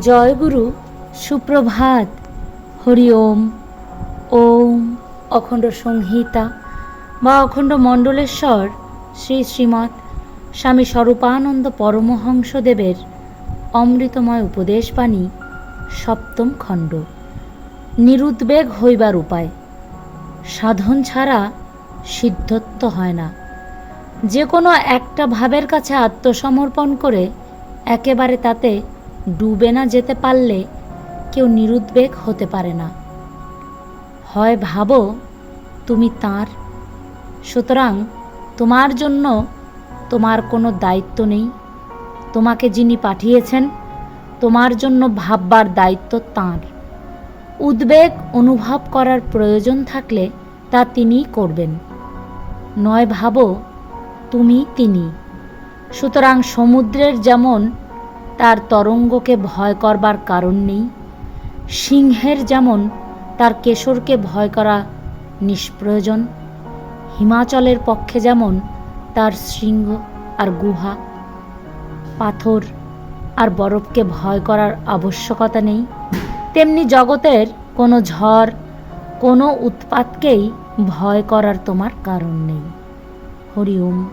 জয়গুরু সুপ্রভাত। হরি ওম ওম অখণ্ড সংহিতা বা অখণ্ড মণ্ডলেশ্বর শ্রী শ্রীমৎ স্বামী স্বরূপানন্দ পরমহংসদেবের অমৃতময় উপদেশবাণী, সপ্তম খণ্ড। নিরুদ্বেগ হইবার উপায়। সাধন ছাড়া সিদ্ধত্ব হয় না। যে কোনো একটা ভাবের কাছে আত্মসমর্পণ করে একেবারে তাতে ডুবে না যেতে পারলে কেউ নিরুদ্বেগ হতে পারে না। হয় ভাবো তুমি তার, সুতরাং তোমার জন্য তোমার কোনো দায়িত্ব নেই। তোমাকে যিনি পাঠিয়েছেন, তোমার জন্য ভাববার দায়িত্ব তাঁর। উদ্বেগ অনুভব করার প্রয়োজন থাকলে তা তিনিই করবেন। নয় ভাবো তুমি তিনি। সুতরাং সমুদ্রের যেমন তার তরঙ্গকে ভয় করবার কারণ নেই, সিংহের যেমন তার কেশরকে ভয় করা নিষ্প্রয়োজন, হিমাচলের পক্ষে যেমন তার শৃঙ্গ আর গুহা, পাথর আর বরফকে ভয় করার আবশ্যকতা নেই, তেমনি জগতের কোনো ঝড়, কোনো উৎপাতকেই ভয় করার তোমার কারণ নেই। হরি ওম।